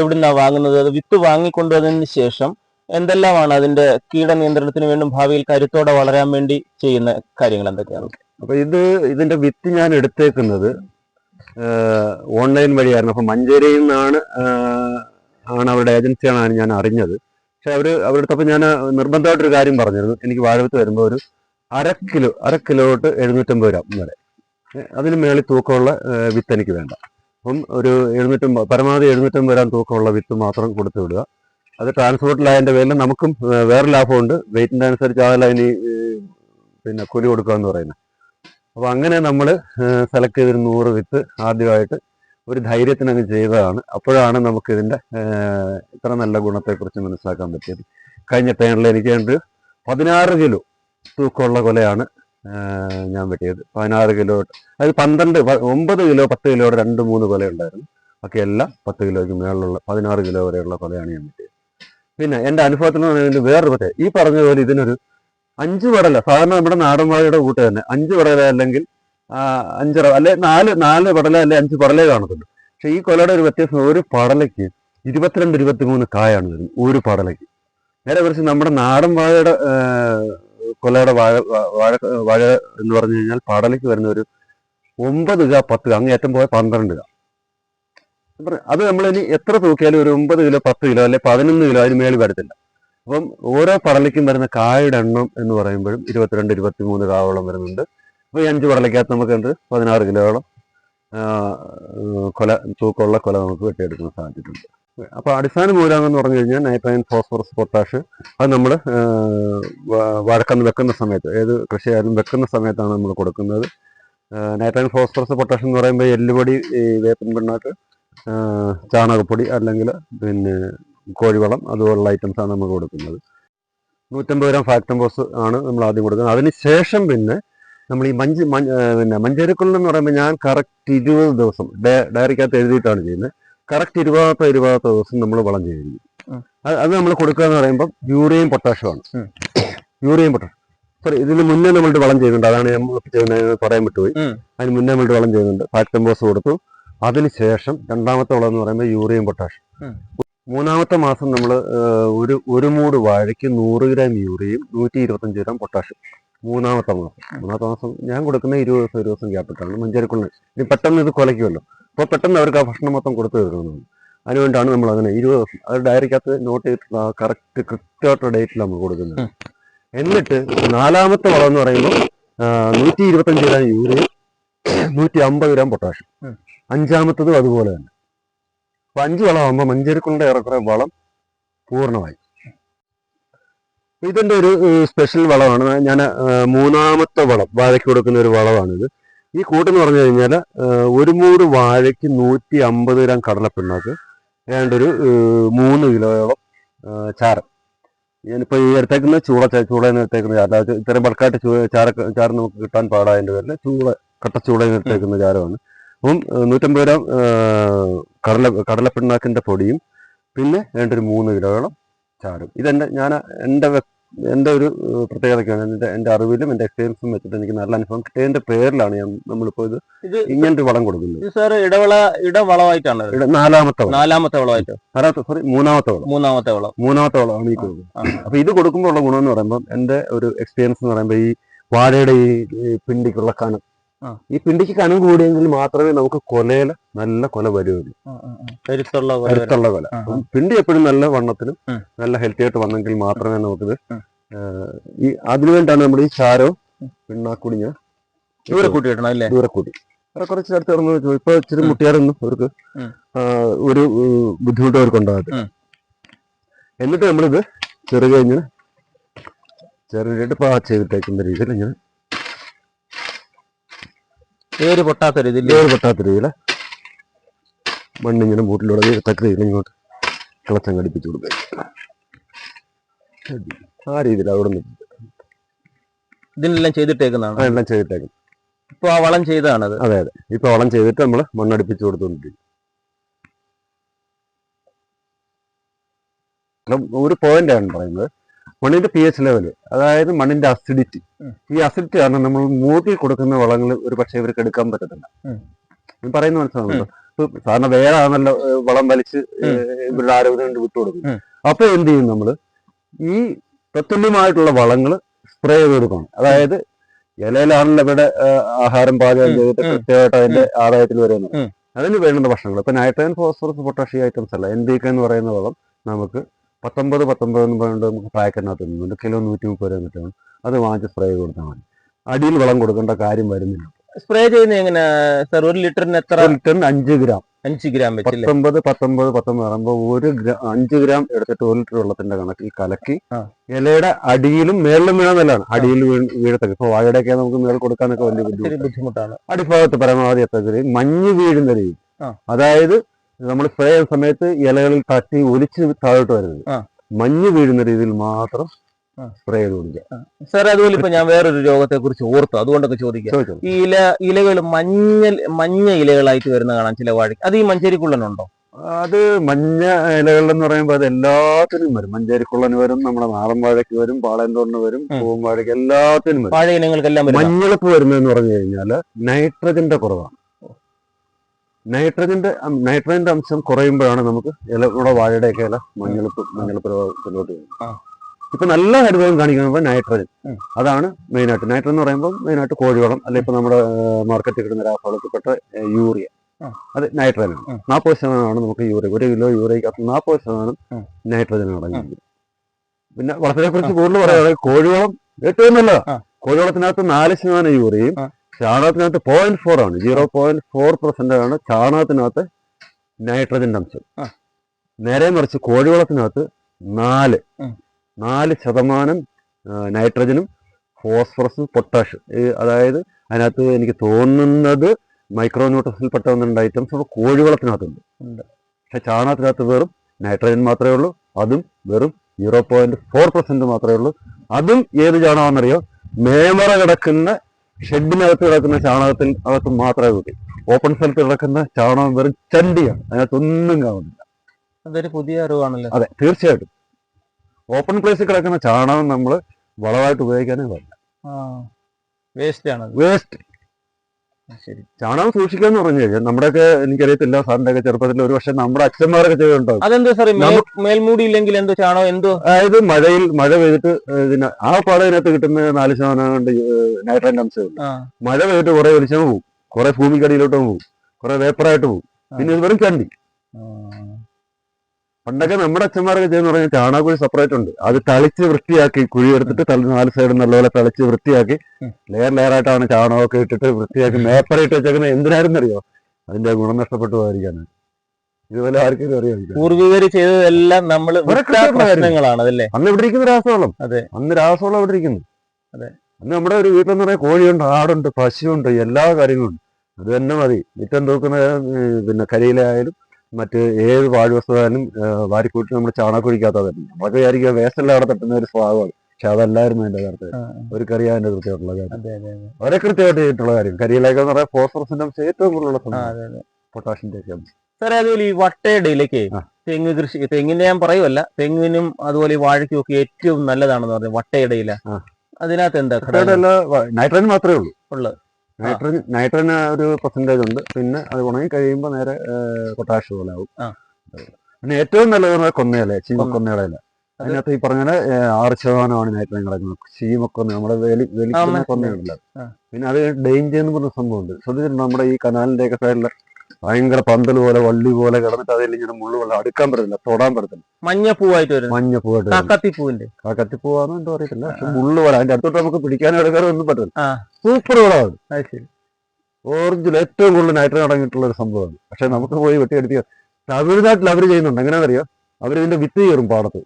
എവിടുന്നാ വാങ്ങുന്നത്? അത് വിത്ത് വാങ്ങിക്കൊണ്ടുവന്നതിന് ശേഷം എന്തെല്ലാമാണ് അതിന്റെ കീട നിയന്ത്രണത്തിന് വേണ്ടും ഭാവിയിൽ കരുത്തോടെ വളരാൻ വേണ്ടി ചെയ്യുന്ന കാര്യങ്ങൾ എന്തൊക്കെയാണ്? അപ്പൊ ഇത് ഇതിന്റെ വിത്ത് ഞാൻ എടുത്തേക്കുന്നത് ഓൺലൈൻ വഴിയായിരുന്നു. അപ്പൊ മഞ്ചേരിയിൽ നിന്നാണ് ആണ് അവരുടെ ഏജൻസിയാണ് ഞാൻ അറിഞ്ഞത്. പക്ഷെ അവർ അവരെടുത്തപ്പോൾ ഞാൻ നിർബന്ധമായിട്ടൊരു കാര്യം പറഞ്ഞിരുന്നു. എനിക്ക് വാഴവിത്ത് വരുമ്പോൾ ഒരു അര കിലോ അര കിലോട്ട് എഴുന്നൂറ്റമ്പത് രൂപ വരെ. അതിന് മേളിൽ തൂക്കമുള്ള വിത്ത് എനിക്ക് വേണ്ട. അപ്പം ഒരു എഴുന്നൂറ്റമ്പത് പരമാവധി എഴുന്നൂറ്റം വരാൻ തൂക്കമുള്ള വിത്ത് മാത്രം കൊടുത്തു വിടുക അത് ട്രാൻസ്പോർട്ടിലായതിന്റെ പേരിൽ നമുക്കും വേറെ ലാഭമുണ്ട്. വെയിറ്റിന്റെ അനുസരിച്ച് അതല്ല ഇനി പിന്നെ കൂലി കൊടുക്കുക എന്ന് പറയുന്നത്. അപ്പോൾ അങ്ങനെ നമ്മൾ സെലക്ട് ചെയ്തൊരു നൂറ് വിത്ത് ആദ്യമായിട്ട് ഒരു ധൈര്യത്തിനങ്ങ് ചെയ്തതാണ്. അപ്പോഴാണ് നമുക്കിതിന്റെ ഇത്ര നല്ല ഗുണത്തെക്കുറിച്ച് മനസ്സിലാക്കാൻ പറ്റിയത്. കഴിഞ്ഞ ടേണിൽ എനിക്ക് വേണ്ടി പതിനാറ് കിലോ തൂക്കമുള്ള കൊലയാണ് ഞാൻ വെട്ടിയത്. പതിനാറ് കിലോ അതായത് പന്ത്രണ്ട് ഒമ്പത് കിലോ പത്ത് കിലോയുടെ രണ്ട് മൂന്ന് കൊല ഉണ്ടായിരുന്നു ബാക്കി എല്ലാം പത്ത് കിലോയ്ക്ക് മേളിലുള്ള പതിനാറ് കിലോ വരെയുള്ള കൊലയാണ് ഞാൻ വെട്ടിയത്. പിന്നെ എന്റെ അനുഭവത്തിൽ നിന്ന് ഇതിന്റെ വേറൊരു പറ്റേ ഈ പറഞ്ഞ പോലെ ഇതിനൊരു അഞ്ച് വടല സാധാരണ നമ്മുടെ നാടൻ വാഴയുടെ കൂട്ട് തന്നെ അഞ്ച് വടല അല്ലെങ്കിൽ അഞ്ചര അല്ലെ നാല് നാല് പടല അല്ലെ അഞ്ച് പടലേ കാണത്തുള്ളൂ. പക്ഷെ ഈ കൊലയുടെ ഒരു വ്യത്യാസം ഒരു പടലയ്ക്ക് ഇരുപത്തിരണ്ട് ഇരുപത്തിമൂന്ന് കായാണ് വരുന്നത് ഒരു പടലയ്ക്ക്. നേരെ കുറിച്ച് നമ്മുടെ നാടൻ വാഴയുടെ ആ, കൊലയുടെ വാഴ വാഴ വാഴ എന്ന് പറഞ്ഞു കഴിഞ്ഞാൽ പാടലേക്ക് വരുന്ന ഒരു ഒമ്പത് ക പത്ത് ക അങ്ങ് ഏറ്റവും പോയ പന്ത്രണ്ട് ക അത് നമ്മൾ ഇനി എത്ര തൂക്കിയാലും ഒരു ഒമ്പത് കിലോ പത്ത് കിലോ അല്ലെ പതിനൊന്ന് കിലോ അതിന് മേളിൽ വരത്തില്ല. അപ്പം ഓരോ പടലയ്ക്കും വരുന്ന കായുടെ എണ്ണം എന്ന് പറയുമ്പോഴും ഇരുപത്തിരണ്ട് ഇരുപത്തി മൂന്ന് കാവോളം വരുന്നുണ്ട്. അപ്പോൾ ഈ അഞ്ച് പടലയ്ക്കകത്ത് നമുക്ക് ഉണ്ട് പതിനാറ് കിലോയോളം കൊല തൂക്കമുള്ള കൊല നമുക്ക് വെട്ടിയെടുക്കാൻ സാധിച്ചിട്ടുണ്ട്. അപ്പോൾ അടിസ്ഥാന മൂലകം എന്ന് പറഞ്ഞു കഴിഞ്ഞാൽ നൈട്രജൻ ഫോസ്ഫറസ് പൊട്ടാഷ്. അത് നമ്മൾ വഴക്കന്ന് വെക്കുന്ന സമയത്ത് ഏത് കൃഷിയായാലും വെക്കുന്ന സമയത്താണ് നമ്മൾ കൊടുക്കുന്നത്. നൈട്രജൻ ഫോസ്ഫറസ് പൊട്ടാഷ് എന്ന് പറയുമ്പോൾ എല്ലുപൊടി ഈ വേപ്പിൻ പിണ്ണാക്ക് ചാണകപ്പൊടി അല്ലെങ്കിൽ പിന്നെ കോഴിവളം അതുപോലുള്ള ഐറ്റംസ് ആണ് നമ്മൾ കൊടുക്കുന്നത്. നൂറ്റമ്പത് ഗ്രാം ഫാക്ടംബോസ് ആണ് നമ്മൾ ആദ്യം കൊടുക്കുന്നത്. അതിന് ശേഷം പിന്നെ നമ്മൾ ഈ മഞ്ച് പിന്നെ മഞ്ചേരിക്കുള്ളിൽ എന്ന് പറയുമ്പോൾ ഞാൻ കറക്റ്റ് ഇരുപത് ദിവസം ഡയ- ഡയറിക്കകത്ത് എഴുതിയിട്ടാണ് ചെയ്യുന്നത്. കറക്റ്റ് ഇരുപതാമത്തെ ഇരുപതാമത്തെ ദിവസം നമ്മൾ വളം ചെയ്തിരിക്കും. അത് നമ്മൾ കൊടുക്കുക എന്ന് പറയുമ്പോൾ യൂറിയയും പൊട്ടാഷ്യമാണ്. യൂറിയയും പൊട്ടാഷ്യം സോറി ഇതിന് മുന്നേ നമ്മളുടെ വളം ചെയ്യുന്നുണ്ട് അതാണ് ഞാൻ ചെയ്യുന്നത് പറയാൻ വിട്ടുപോയി. അതിന് മുന്നേ നമ്മളുടെ വളം ചെയ്യുന്നുണ്ട് ഫാക്ടംബോസ് കൊടുത്തു. അതിനുശേഷം രണ്ടാമത്തെ വളം എന്ന് പറയുമ്പോൾ യൂറിയയും പൊട്ടാഷ്യം. മൂന്നാമത്തെ മാസം നമ്മൾ ഒരു ഒരു മൂട് വാഴയ്ക്ക് നൂറ് ഗ്രാം യൂറിയയും നൂറ്റി ഇരുപത്തഞ്ച് ഗ്രാം പൊട്ടാഷ്യം. മൂന്നാമത്തെ മാസം. മൂന്നാമത്തെ മാസം ഞാൻ കൊടുക്കുന്ന ഇരുപത് ദിവസം ഇരുപത് ദിവസം ഗ്യാപ്പിട്ടാണ് മഞ്ചേരിക്കുള്ളിൽ ഇനി പെട്ടെന്ന് ഇത് കുലയ്ക്കുമല്ലോ. അപ്പോൾ പെട്ടെന്ന് അവർക്ക് ആ ഭക്ഷണം മൊത്തം കൊടുത്തു തീർക്കുന്നത് അതിനുവേണ്ടാണ് നമ്മൾ അങ്ങനെ ഇരുപത് ദിവസം അത് ഡയറിക്കകത്ത് നോട്ട് ചെയ്തിട്ടുള്ള കറക്റ്റ് കൃത്യമായിട്ടുള്ള ഡേറ്റിൽ നമ്മൾ കൊടുക്കുന്നത്. എന്നിട്ട് നാലാമത്തെ വളം എന്ന് പറയുമ്പോൾ നൂറ്റി ഇരുപത്തഞ്ച് ഗ്രാം യൂറിയ നൂറ്റി അമ്പത് ഗ്രാം പൊട്ടാഷ്യം. അഞ്ചാമത്തതും അതുപോലെ തന്നെ. അപ്പൊ അഞ്ച് വളമാകുമ്പോൾ മഞ്ചേരിക്കുള്ള ഏറെക്കുറെ വളം പൂർണമായി. ഇതിന്റെ ഒരു സ്പെഷ്യൽ വളമാണ്. ഞാൻ മൂന്നാമത്തെ വളം വാഴയ്ക്ക് കൊടുക്കുന്ന ഒരു വളമാണിത്. ഈ കൂട്ടെന്ന് പറഞ്ഞു കഴിഞ്ഞാൽ ഒരു മൂട് വാഴയ്ക്ക് നൂറ്റി അമ്പത് ഗ്രാം കടലപ്പിണ്ണാക്ക് ഏതാണ്ടൊരു മൂന്ന് കിലോയോളം ചാരം ഞാനിപ്പോൾ ഈ എടുത്തേക്കുന്ന ചൂട ചൂളയിൽ എടുത്തേക്കുന്ന ചാരം ഇത്രയും ബൾക്കായിട്ട് ചാര ചാരം നമുക്ക് കിട്ടാൻ പാടായതിന്റെ പേരിൽ ചൂള കട്ടച്ചൂളയിൽ എടുത്തേക്കുന്ന ചാരമാണ് അപ്പം നൂറ്റമ്പത് ഗ്രാം കടല കടലപ്പിണ്ണാക്കിന്റെ പൊടിയും പിന്നെ ഏതാണ്ടൊരു മൂന്ന് കിലോയോളം ചാരം ഇതെന്റെ ഞാൻ എന്റെ എന്റെ ഒരു പ്രത്യേകതയ്ക്കാണ് എന്റെ എന്റെ അറിവിലും എന്റെ എക്സ്പീരിയൻസും വെച്ചിട്ട് എനിക്ക് നല്ല അനുഭവം കിട്ടിയതിന്റെ പേരിലാണ് ഞാൻ നമ്മളിപ്പോൾ ഇത് ഇത് ഇങ്ങനത്തെ വളം കൊടുക്കുന്നത്. ഇത് സാർ ഇടവള ഇടവളമായിട്ടാണ് ഇത്? നാലാമത്തെ വളം. നാലാമത്തെ വളമായിട്ട്. നാലാമത്തെ സോറി മൂന്നാമത്തെ വളം. മൂന്നാമത്തെ വളം. മൂന്നാമത്തെ വളമാണ് ഈ കൊടുക്കുന്നത്. അപ്പോൾ അപ്പൊ ഇത് കൊടുക്കുമ്പോൾ ഉള്ള ഗുണം എന്ന് പറയുമ്പോൾ എന്റെ ഒരു എക്സ്പീരിയൻസ് എന്ന് പറയുമ്പോൾ ഈ വാഴയുടെ ഈ പിണ്ടിക്കുള്ള കനം. ഈ പിണ്ടിക്ക് കനം കൂടിയെങ്കിൽ മാത്രമേ നമുക്ക് കൊലയില നല്ല കൊല വരുള്ളൂ. കരുത്തുള്ള കൊല പിണ്ടി എപ്പോഴും നല്ല വണ്ണത്തിലും. നല്ല ഹെൽത്തി ആയിട്ട് വന്നെങ്കിൽ മാത്രമേ നമുക്കിത് ഈ അതിനുവേണ്ടിയാണ് നമ്മുടെ ഈ ചാരവും പിണ്ണാക്കുടി ഞാൻ ദൂരെ അല്ലേ? കുറച്ച് അടുത്ത് ഇറങ്ങി വെച്ചു. ഇപ്പൊ ഇച്ചിരി മുട്ടിയാറൊന്നും അവർക്ക് ഒരു ബുദ്ധിമുട്ട് അവർക്ക് ഉണ്ടാകത്തില്ല. എന്നിട്ട് നമ്മളിത് ചെറുകഴിഞ്ഞ് ചെറുതായിട്ട് പാ ചെയ്തിട്ടേക്കുന്ന രീതിയിൽ ഇങ്ങനെ പേര് പൊട്ടാത്ത രീതിയിൽ വേറെ പൊട്ടാത്ത രീതിയിൽ മണ്ണിങ്ങനെ മൂട്ടിലൂടെ തക്ക രീതിയിൽ ഇങ്ങോട്ട് കിളച്ചം കടിപ്പിച്ചു കൊടുക്കുക. ആ രീതിയിൽ അവിടെ നിന്ന് ഇതിനെല്ലാം ചെയ്തിട്ടേക്കുന്നതാണ്? എല്ലാം ചെയ്തിട്ടേക്കും ഇപ്പൊ ആ വളം ചെയ്തതാണത്? അതെ അതെ. ഇപ്പൊ വളം ചെയ്തിട്ട് നമ്മൾ മണ്ണടിപ്പിച്ചു കൊടുത്തോണ്ടിരിക്കും ഒരു പോയിന്റ് ആണ് പറയുന്നത്. മണ്ണിന്റെ പി എച്ച് ലെവൽ അതായത് മണ്ണിന്റെ അസിഡിറ്റി ഈ അസിഡിറ്റി കാരണം നമ്മൾ മൂക്കി കൊടുക്കുന്ന വളങ്ങൾ ഒരു പക്ഷേ ഇവർക്ക് എടുക്കാൻ പറ്റത്തില്ല. ഞാൻ പറയുന്ന സാറിന് സാധാരണ വേറെ ആണല്ലോ ഏഹ്, വളം വലിച്ച് ഇവരുടെ ആരോഗ്യം കൊണ്ട് വിട്ടുകൊടുക്കും ഉം. അപ്പൊ എന്ത് ചെയ്യും നമ്മൾ ഈ തത്തുല്യമായിട്ടുള്ള വളങ്ങൾ സ്പ്രേ ചെയ്ത് കൊടുക്കണം. അതായത് ഇലയിലാണല്ലോ ഇവിടെ ആഹാരം പാചകം ചെയ്തിട്ട് കൃത്യമായിട്ട് അതിന്റെ ആദായത്തിൽ വരുന്നത്. അതിന് വേണ്ടുന്ന ഭക്ഷണങ്ങൾ. ഇപ്പൊ നൈട്രജൻ ഫോസ്ഫറസ് പൊട്ടാഷ്യം ഐറ്റംസ് അല്ല. എൻ കെ എന്ന് പറയുന്ന വളം നമുക്ക് പത്തൊമ്പത് പത്തൊമ്പത് എന്ന് പറയുന്നത് നമുക്ക് പാക്കറ്റിനകത്ത് നിന്നുണ്ട് കിലോ നൂറ്റി മുപ്പത് രൂപ കിട്ടും. അത് വാങ്ങിച്ച് സ്പ്രേ കൊടുത്താൽ മതി. അടിയിൽ വളം കൊടുക്കേണ്ട കാര്യം വരുന്നില്ല. സ്പ്രേ ചെയ്യുന്ന എങ്ങനെ? സർ ഒരു ലിറ്ററിന് എത്ര? ലിറ്ററിന് അഞ്ച് ഗ്രാം അഞ്ച് ഗ്രാം പത്തൊമ്പത് പത്തൊമ്പത് പത്തൊമ്പത് പറയുമ്പോൾ ഒരു അഞ്ച് ഗ്രാം എടുത്തിട്ട് ഒരു ലിറ്റർ വെള്ളത്തിന്റെ കണക്കിൽ കലക്കി. ഇലയുടെ അടിയിലും മേളിലും വീണമെന്നല്ലാണ് അടിയിൽ വീഴത്തൊക്കെ. ഇപ്പൊ വാഴയുടെയൊക്കെ നമുക്ക് മേൽ കൊടുക്കാനൊക്കെ വലിയ ബുദ്ധിമുട്ടാണ്. അടിഭാഗത്ത് പരമാവധി എത്ര രീതി മഞ്ഞ് വീഴുന്ന രീതി. അതായത് നമ്മൾ സ്പ്രേ ചെയ്യുന്ന സമയത്ത് ഇലകളിൽ തട്ടി ഒലിച്ച് താഴോട്ട് വരരുത്. മഞ്ഞ് വീഴുന്ന രീതിയിൽ മാത്രം. സ്പ്രേ ചെയ്ത് കൊടുക്കുക. സാർ അതുപോലെ ഇപ്പൊ ഞാൻ വേറൊരു രോഗത്തെ കുറിച്ച് ഓർത്തു. അതുകൊണ്ടൊക്കെ ചോദിക്കാം. ഈ ഇല ഇലകൾ മഞ്ഞ മഞ്ഞ ഇലകളായിട്ട് വരുന്ന കാണാൻ ചില വാഴ. അത് ഈ മഞ്ചേരിക്കുള്ളനുണ്ടോ? അത് മഞ്ഞ ഇലകൾ എന്ന് പറയുമ്പോൾ അത് എല്ലാത്തിനും വരും. മഞ്ചേരിക്കുള്ളന് വരും നമ്മുടെ നാടൻ വാഴയ്ക്ക് വരും പാളയന്തോറിന് വരും ഉം. പൂവൻ വാഴയ്ക്ക് എല്ലാത്തിനും വരും. വാഴ ഇനങ്ങൾക്കെല്ലാം മഞ്ഞളിപ്പ് വരുന്നതെന്ന് പറഞ്ഞു കഴിഞ്ഞാൽ നൈട്രജന്റെ കുറവാണ് നൈട്രജന്റെ നൈട്രജന്റെ അംശം കുറയുമ്പോഴാണ് നമുക്ക് ഇല നമ്മുടെ വാഴയുടെയൊക്കെ ഇല മഞ്ഞളിപ്പ് മഞ്ഞളിപ്പിലോട്ട് ഇപ്പൊ നല്ല അനുഭവം കാണിക്കുന്നത് നൈട്രജൻ. അതാണ് മെയിനായിട്ട് നൈട്രജൻ എന്ന് പറയുമ്പോൾ മെയിനായിട്ട് കോഴിവളം അല്ലെ ഇപ്പൊ നമ്മുടെ മാർക്കറ്റിൽ കിട്ടുന്ന രാസവളത്തിൽപ്പെട്ട യൂറിയ അത് നൈട്രജൻ ആണ്. നാൽപ്പത് ശതമാനമാണ് നമുക്ക് യൂറിയ ഒരു കിലോ യൂറിയക്ക് നാൽപ്പത് ശതമാനം. നൈട്രജൻ അടങ്ങിയിരിക്കും പിന്നെ വളത്തിനെ കുറിച്ച് കൂടുതൽ പറയാതെ കോഴിവളം ഏറ്റവും നല്ലതാണ്. കോഴിവളത്തിനകത്ത് നാല് ശതമാനം യൂറിയയും. ചാണകത്തിനകത്ത് പോയിന്റ് ഫോർ ആണ്. സീറോ പോയിന്റ് ഫോർ പെർസെന്റ് ആണ് ചാണകത്തിനകത്ത് നൈട്രജന്റെ അംശം നേരെ മറിച്ച് കോഴിവളത്തിനകത്ത് നാല്. നാല് ശതമാനം നൈട്രജനും ഫോസ്ഫറസും പൊട്ടാഷ്യം അതായത് അതിനകത്ത് എനിക്ക് തോന്നുന്നത് മൈക്രോ ന്യൂട്രൻസിൽപ്പെട്ട ഒന്നുണ്ട് ഐറ്റംസ് കോഴിവളത്തിനകത്തുണ്ട്. പക്ഷെ ചാണകത്തിനകത്ത് വെറും നൈട്രജൻ മാത്രമേ ഉള്ളൂ. അതും വെറും സീറോ പോയിന്റ് ഫോർ പെർസെന്റ് മാത്രമേ ഉള്ളൂ. അതും ഏത് ചാണകമാണെന്നറിയോ? മേമറ കിടക്കുന്ന ഷെഡിനകത്ത് കിടക്കുന്ന ചാണകത്തിൽ അകത്ത് മാത്രമേ കിട്ടൂ ഓപ്പൺ സ്ഥലത്ത് കിടക്കുന്ന ചാണകം വെറും ചണ്ടിയാണ്. അതിനകത്തൊന്നും കാണുന്നില്ല. അതൊരു പുതിയ അറിവാണല്ലോ. അതെ തീർച്ചയായിട്ടും. ഓപ്പൺ പ്ലേസിൽ കിടക്കുന്ന ചാണകം നമ്മൾ വളമായിട്ട് ഉപയോഗിക്കാനേ പാടില്ല. വേസ്റ്റ് ആണ് വേസ്റ്റ് ചാണകം സൂക്ഷിക്കാന്ന് പറഞ്ഞു കഴിഞ്ഞാൽ നമ്മുടെയൊക്കെ എനിക്കറിയത്തില്ല സാറിന്റെ ഒക്കെ ചെറുപ്പത്തിൽ ഒരു പക്ഷെ നമ്മുടെ അച്ഛന്മാരൊക്കെ ചെയ്യുന്നുണ്ടാവും അതെന്താ സാറേ മേൽമൂടി ഇല്ലെങ്കിൽ എന്തോ ചാണോ എന്തോ? അതായത് മഴയിൽ മഴ പെയ്തിട്ട് ഇതിന് ആ പാടതിനകത്ത് കിട്ടുന്ന നാല് ശതമാനം കൊണ്ട് നൈട്രജൻ അംശം മഴ പെയ്തിട്ട് കുറെ വെളിച്ചം പോകും. കുറെ ഭൂമിക്കടിയിലോട്ടും പോകും. കുറെ വേപ്പറായിട്ട് പോകും. പിന്നെ ഇത് വെറും ചണ്ടി. പണ്ടൊക്കെ നമ്മുടെ അച്ഛന്മാരൊക്കെ ചെയ്യുന്ന പറഞ്ഞാൽ ചാണകക്കുഴി സെപ്പറേറ്റ് ഉണ്ട്. അത് തളിച്ച് വൃത്തിയാക്കി കുഴി എടുത്തിട്ട് തളി നാല് സൈഡ് നല്ലപോലെ തളിച്ച് വൃത്തിയാക്കി. ലെയർ ലെയർ ആയിട്ടാണ് ചാണകമൊക്കെ ഇട്ടിട്ട് വൃത്തിയാക്കി മേപ്പറിട്ട് വെച്ചേക്കുന്നത് എന്തിനായിരുന്നു അറിയോ അതിന്റെ ഗുണം നഷ്ടപ്പെട്ടു പോകാതിരിക്കാനാണ് ഇതുപോലെ ആർക്കും അറിയാം പൂർവികര് ചെയ്തതെല്ലാം നമ്മൾ പ്രശ്നങ്ങളാണ് അതല്ലേ? അന്ന് ഇവിടെ ഇരിക്കുന്ന രാസവളം. അതെ. അന്ന് രാസവളം ഇവിടെ ഇരിക്കുന്നു. അതെ. അന്ന് നമ്മുടെ ഒരു വീട്ടിലെന്ന് പറയാൻ കോഴിയുണ്ട് ആടുണ്ട് പശുവുണ്ട് എല്ലാ കാര്യങ്ങളും ഉണ്ട് അത് തന്നെ മതി. മിറ്റം തൂക്കുന്ന പിന്നെ കരിയിലായാലും മറ്റ് ഏത് വാഴുവസ്തുവായാലും വാരിക്കൂട്ടി നമ്മൾ ചാണകക്കുഴിക്കാത്ത തന്നെ നമ്മളൊക്കെ വിചാരിക്കുക വേസ്റ്റ് എല്ലാം അവിടെ തട്ടുന്ന ഒരു സ്വഭാവമാണ്. പക്ഷെ അതല്ലായിരുന്നു എന്റെ കാര്യത്തിൽ ഒരു കറി അതിന്റെ കൃത്യമായിട്ടുള്ള കാര്യം. വളരെ കൃത്യമായിട്ട് ചെയ്തിട്ടുള്ള കാര്യം. കരിയിലേക്ക് എന്ന് പറയാൻ ഫോസ്ഫറസിന്റെ അംശം ഏറ്റവും കൂടുതലുള്ള സംഭവം പൊട്ടാഷിന്റെ ഒക്കെ അംശം. സാറേ അതുപോലെ ഈ വട്ടയിടയിലേക്ക്. തെങ്ങ് കൃഷി തെങ്ങിന്റെ ഞാൻ പറയുമല്ല തെങ്ങിനും അതുപോലെ ഈ വാഴയ്ക്കും ഒക്കെ ഏറ്റവും നല്ലതാണെന്ന് പറഞ്ഞു വട്ടയിടയില. ഇല അതിനകത്ത് എന്താ നൈട്രജൻ മാത്രമേ ഉള്ളൂ. ഉള്ളത് നൈട്രജൻ നൈട്രജൻ ഒരു പെർസെന്റേജ് ഉണ്ട്. പിന്നെ അത് ഉണങ്ങി കഴിയുമ്പോൾ നേരെ പൊട്ടാഷ് പോലെ ആവും. പിന്നെ ഏറ്റവും നല്ലത് പറഞ്ഞാൽ കൊന്നയില കൊന്ന. ചീമക്കൊന്നയുടെ ഇല അതിനകത്ത് ഈ പറഞ്ഞ ആറ് ശതമാനമാണ് നൈട്രജൻ കിടക്കുന്നത്. ചീമക്കൊന്ന നമ്മുടെ വേലി വേലി. കൊന്നയുണ്ടല്ലോ പിന്നെ അത് ഡേഞ്ചർ എന്ന് പറഞ്ഞ സംഭവമുണ്ട്. ശ്രദ്ധിച്ചിട്ടുണ്ട് നമ്മുടെ ഈ കനാലിന്റെ ഒക്കെ സൈഡിൽ ഭയങ്കര പന്തൽ പോലെ വള്ളി പോലെ കിടന്നിട്ട് അതിൽ ഇങ്ങനെ മുള്ളു വെള്ളം അടുക്കാൻ പറ്റത്തില്ല തൊടാൻ പറ്റത്തില്ല. മഞ്ഞപ്പൂവായിട്ട് വരും മഞ്ഞപ്പൂവായിട്ട്. കാക്കത്തിപ്പൂവിന്റെ കാക്കത്തിപ്പൂവാന്ന് കത്തിപ്പോവാന്ന് എന്തോ അറിയത്തില്ല. മുള്ളു പോലെ അതിന്റെ അടുത്തോട്ട് നമുക്ക് പിടിക്കാനും എടുക്കാനും ഒന്നും പറ്റില്ല സൂപ്പർ വിളവാണ് ഓറഞ്ചിൽ ഏറ്റവും കൂടുതൽ നൈട്രജൻ അടങ്ങിയിട്ടുള്ള ഒരു സംഭവമാണ്. പക്ഷെ നമുക്ക് പോയി വെട്ടിയെടുത്ത് തമിഴ്നാട്ടിൽ അവർ ചെയ്യുന്നുണ്ട്. എങ്ങനെയാണെന്നറിയോ? അവരിതിന്റെ വിത്ത് കയറും പാടത്ത്.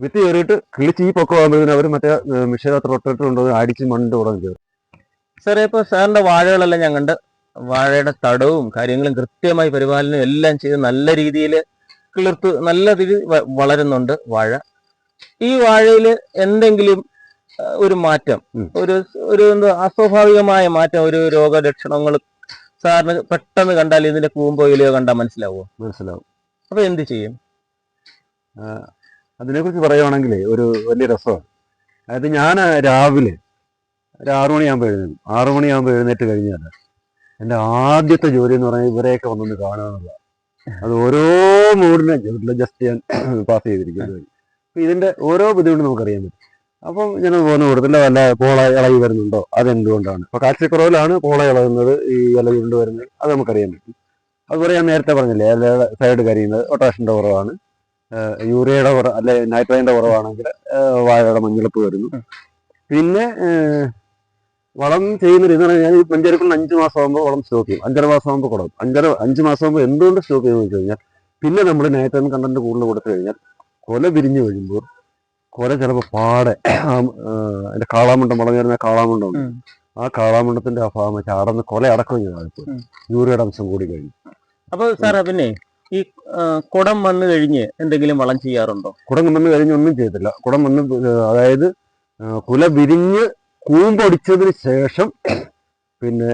വിത്ത് കയറിയിട്ട് കിളിച്ച് ഈ പൊക്കം ആകുമ്പോഴത്തേന് അവർ മറ്റേ മിഷനകത്ത് റൊട്ടേറ്റർ ഉണ്ടോ അടിച്ച് മണ്ണിന്റെ ഉടനെ കയറും. സാറേ ഇപ്പൊ സാറിന്റെ വാഴകളെല്ലാം ഞങ്ങണ്ട് കണ്ട് വാഴയുടെ തടവും കാര്യങ്ങളും കൃത്യമായി പരിപാലനം എല്ലാം ചെയ്ത് നല്ല രീതിയിൽ കിളിർത്ത് നല്ല രീതിയിൽ വളരുന്നുണ്ട് വാഴ. ഈ വാഴയിൽ എന്തെങ്കിലും ഒരു മാറ്റം ഒരു ഒരു എന്താ അസ്വാഭാവികമായ മാറ്റം ഒരു രോഗലക്ഷണങ്ങൾ സാറിന് പെട്ടെന്ന് കണ്ടാൽ ഇതിന്റെ കൂമ്പോ ഇലയോ കണ്ടാൽ മനസ്സിലാവുമോ മനസ്സിലാവും. അപ്പൊ എന്ത് ചെയ്യും? അതിനെക്കുറിച്ച് പറയുവാണെങ്കിൽ ഒരു വലിയ രസമാണ്. അതായത് ഞാൻ രാവിലെ ഒരു ആറുമണിയാകുമ്പോൾ എഴുന്നേക്കും ആറു മണിയാകുമ്പോൾ എഴുന്നേറ്റ് കഴിഞ്ഞാൽ എന്റെ ആദ്യത്തെ ജോലി എന്ന് പറഞ്ഞാൽ ഇവരെയൊക്കെ വന്നൊന്ന് കാണുക എന്നുള്ളതാണ് അത് ഓരോ മൂഡിനെ ജസ്റ്റ് ഞാൻ <coughs> പാസ് ചെയ്തിരിക്കുന്നത് അപ്പൊ ഇതിന്റെ ഓരോ ബുദ്ധിമുട്ടും നമുക്കറിയാൻ പറ്റും. അപ്പം ഞാൻ പോകുന്ന കൂടുതൽ വല്ല പോള ഇളകി വരുന്നുണ്ടോ? അതെന്തുകൊണ്ടാണ്? ഇപ്പൊ കുറവിലാണ് പോള ഇളകുന്നത് ഈ ഇല കൊണ്ട് വരുന്നത്. അത് നമുക്കറിയാൻ പറ്റും. അതുപോലെ ഞാൻ നേരത്തെ പറഞ്ഞില്ലേ ഇലയുടെ സൈഡ് കരിയുന്നത് പൊട്ടാഷിന്റെ കുറവാണ് യൂറിയയുടെ കുറവ് അല്ലെ നൈട്രജന്റെ കുറവാണെങ്കിൽ വാഴയുടെ മഞ്ഞളിപ്പ് വരുന്നു. പിന്നെ വളം ചെയ്യുന്ന രീതി പറഞ്ഞാൽ ഞാൻ ഈ പഞ്ചായത്തിൽ അഞ്ച് മാസം ആകുമ്പോൾ വളം സ്റ്റോപ്പ് ചെയ്യും. അഞ്ചര മാസം ആകുമ്പോൾ കൊടുക്കും. അഞ്ചര അഞ്ച് മാസം ആകുമ്പോൾ എന്തുകൊണ്ട് സ്റ്റോപ്പ് ചെയ്യുമെന്ന് വെച്ച് കഴിഞ്ഞാൽ പിന്നെ നമ്മൾ നൈട്രജൻ കണ്ടന്റ് കൂടുതൽ കൊടുത്തു കഴിഞ്ഞാൽ കൊല വിരിഞ്ഞു കഴിയുമ്പോൾ കൊല ചിലപ്പോൾ പാടെ അതിന്റെ കാളാമുണ്ടം വളഞ്ഞു വരുന്ന കാളാമുണ്ടം ഉണ്ട്. ആ കാളാമുണ്ടത്തിന്റെ അഭാവം വെച്ചാൽ വെച്ച് അടന്ന് കൊല അടക്കം ചെയ്താൽ ഉം. യൂറിയയുടെ അംശം കൂടി കഴിഞ്ഞു. അപ്പൊ സാറേ പിന്നെ ഈ കുടം വന്ന് കഴിഞ്ഞ് എന്തെങ്കിലും വളം ചെയ്യാറുണ്ടോ? കുടം വന്ന് കഴിഞ്ഞ് ഒന്നും ചെയ്തില്ല കുടം വന്ന് അതായത് കുല വിരിഞ്ഞ് കൂമ്പൊടിച്ചതിന് ശേഷം പിന്നെ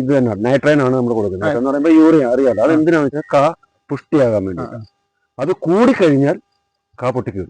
ഇത് തന്നെ നൈട്രജൻ ആണ് നമ്മൾ കൊടുക്കുന്നത്. എന്ന് പറയുമ്പോൾ യൂറിയ അറിയാലോ. അത് എന്തിനാണെന്ന് വെച്ചാൽ കാ പുഷ്ടിയാകാൻ വേണ്ടി അത് കൂടിക്കഴിഞ്ഞാൽ കാ പൊട്ടിക്കും